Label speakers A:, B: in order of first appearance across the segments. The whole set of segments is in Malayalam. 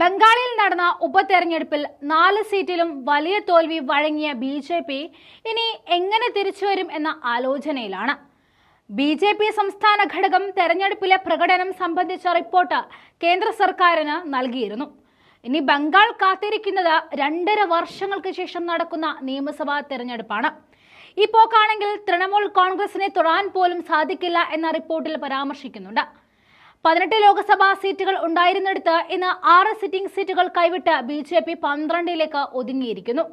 A: ബംഗാളിൽ നടന്ന ഉപതെരഞ്ഞെടുപ്പിൽ നാല് സീറ്റിലും വലിയ തോൽവി വഴങ്ങിയ ബി ജെ പി ഇനി എങ്ങനെ തിരിച്ചു വരും എന്ന ആലോചനയിലാണ്. ബി ജെ പി സംസ്ഥാന ഘടകം തെരഞ്ഞെടുപ്പിലെ പ്രകടനം സംബന്ധിച്ച റിപ്പോർട്ട് കേന്ദ്ര സർക്കാരിന് നൽകിയിരുന്നു. ഇനി ബംഗാൾ കാത്തിരിക്കുന്നത് രണ്ടര വർഷങ്ങൾക്ക് ശേഷം നടക്കുന്ന നിയമസഭാ തെരഞ്ഞെടുപ്പാണ്. ഈ പോക്കാണെങ്കിൽ തൃണമൂൽ കോൺഗ്രസിനെ തൊടാൻ പോലും സാധിക്കില്ല എന്ന റിപ്പോർട്ടിൽ പരാമർശിക്കുന്നുണ്ട്. പതിനെട്ട് ലോക്സഭാ സീറ്റുകൾ ഉണ്ടായിരുന്നിടത്ത് ഇന്ന് ആറ് സിറ്റിംഗ് സീറ്റുകൾ കൈവിട്ട് ബി ജെ പി പന്ത്രണ്ടിലേക്ക് ഒതുങ്ങിയിരിക്കുന്നു.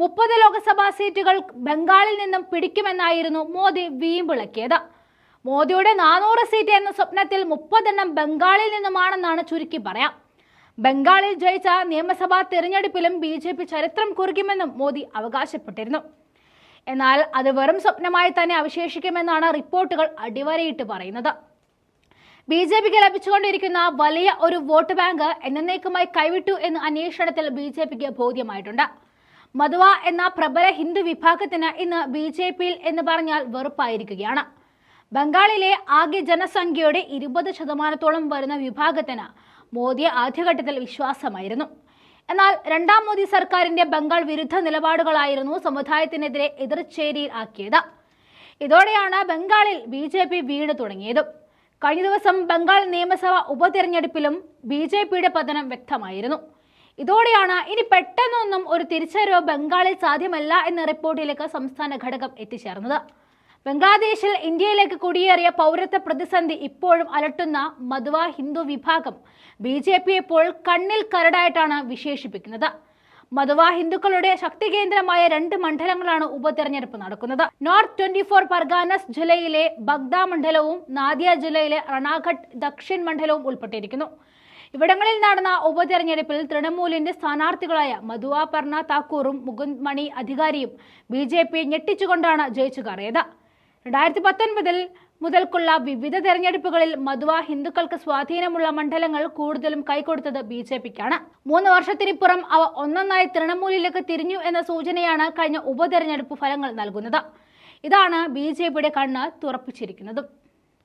A: മുപ്പത് ലോക്സഭാ സീറ്റുകൾ ബംഗാളിൽ നിന്നും പിടിക്കുമെന്നായിരുന്നു മോദി വീമ്പിളക്കിയത്. മോദിയുടെ നാനൂറ് സീറ്റ് എന്ന സ്വപ്നത്തിൽ മുപ്പതെണ്ണം ബംഗാളിൽ നിന്നുമാണെന്നാണ് ചുരുക്കി പറയാം. ബംഗാളിൽ ജയിച്ച നിയമസഭാ തെരഞ്ഞെടുപ്പിലും ബി ജെ പി ചരിത്രം കുറിക്കുമെന്നും മോദി അവകാശപ്പെട്ടിരുന്നു. എന്നാൽ അത് വെറും സ്വപ്നമായി തന്നെ അവശേഷിക്കുമെന്നാണ് റിപ്പോർട്ടുകൾ അടിവരയിട്ട് പറയുന്നത്. ബി ജെ പിക്ക് ലഭിച്ചുകൊണ്ടിരിക്കുന്ന വലിയ ഒരു വോട്ട് ബാങ്ക് എന്നേക്കുമായി കൈവിട്ടു എന്ന് അന്വേഷണത്തിൽ ബി ജെ പിക്ക് ബോധ്യമായിട്ടുണ്ട്. മധുവ എന്ന പ്രബല ഹിന്ദു വിഭാഗത്തിന് ഇന്ന് ബി ജെ പിയിൽ എന്ന് പറഞ്ഞാൽ വെറുപ്പായിരിക്കുകയാണ്. ബംഗാളിലെ ആകെ ജനസംഖ്യയുടെ ഇരുപത് ശതമാനത്തോളം വരുന്ന വിഭാഗത്തിന് മോദി ആദ്യഘട്ടത്തിൽ വിശ്വാസമായിരുന്നു. എന്നാൽ രണ്ടാം മോദി സർക്കാരിന്റെ ബംഗാൾ വിരുദ്ധ നിലപാടുകളായിരുന്നു സമുദായത്തിനെതിരെ എതിർചേരിയിൽ ആക്കിയത്. ഇതോടെയാണ് ബംഗാളിൽ ബി ജെ പി വീണ് തുടങ്ങിയത്. കഴിഞ്ഞ ദിവസം ബംഗാൾ നിയമസഭാ ഉപതെരഞ്ഞെടുപ്പിലും ബി ജെ പിയുടെ പതനം വ്യക്തമായിരുന്നു. ഇതോടെയാണ് ഇനി പെട്ടെന്നൊന്നും ഒരു തിരിച്ചറിവ് ബംഗാളിൽ സാധ്യമല്ല എന്ന റിപ്പോർട്ടിലേക്ക് സംസ്ഥാന ഘടകം എത്തിച്ചേർന്നത്. ബംഗ്ലാദേശിൽ ഇന്ത്യയിലേക്ക് കുടിയേറിയ പൗരത്വ പ്രതിസന്ധി ഇപ്പോഴും അലട്ടുന്ന മധുവ ഹിന്ദു വിഭാഗം ബി ജെ പി ഇപ്പോൾ കണ്ണിൽ കരടായിട്ടാണ് വിശേഷിപ്പിക്കുന്നത്. മധുവ ഹിന്ദുക്കളുടെ ശക്തി കേന്ദ്രമായ രണ്ട് മണ്ഡലങ്ങളാണ് ഉപതെരഞ്ഞെടുപ്പ് നടക്കുന്നത്. നോർത്ത് ട്വന്റി ഫോർ പർഗാനസ് ജില്ലയിലെ ബഗ്ദ മണ്ഡലവും നാദിയ ജില്ലയിലെ റണാഘട്ട് ദക്ഷിൺ മണ്ഡലവും ഉൾപ്പെട്ടിരിക്കുന്നു. ഇവിടങ്ങളിൽ നടന്ന ഉപതെരഞ്ഞെടുപ്പിൽ തൃണമൂലിന്റെ സ്ഥാനാർത്ഥികളായ മധുവ പർണ താക്കൂറും മുകുന്ദ് മണി അധികാരിയും ബി ജെ പി ഞെട്ടിച്ചുകൊണ്ടാണ് ജയിച്ചു കയറിയത്. രണ്ടായിരത്തി പത്തൊൻപതിൽ മുതൽക്കുള്ള വിവിധ തെരഞ്ഞെടുപ്പുകളിൽ മധുവ ഹിന്ദുക്കൾക്ക് സ്വാധീനമുള്ള മണ്ഡലങ്ങൾ കൂടുതലും കൈകൊടുത്തത് ബി ജെ പിക്കാണ്. മൂന്ന് വർഷത്തിനിപ്പുറം അവ ഒന്നൊന്നായി തൃണമൂലിലേക്ക് തിരിഞ്ഞു എന്ന സൂചനയാണ് കഴിഞ്ഞ ഉപതെരഞ്ഞെടുപ്പ് ഫലങ്ങൾ നൽകുന്നത്. ഇതാണ് ബി ജെ പിയുടെ കണ്ണ് തുറപ്പിച്ചിരിക്കുന്നത്.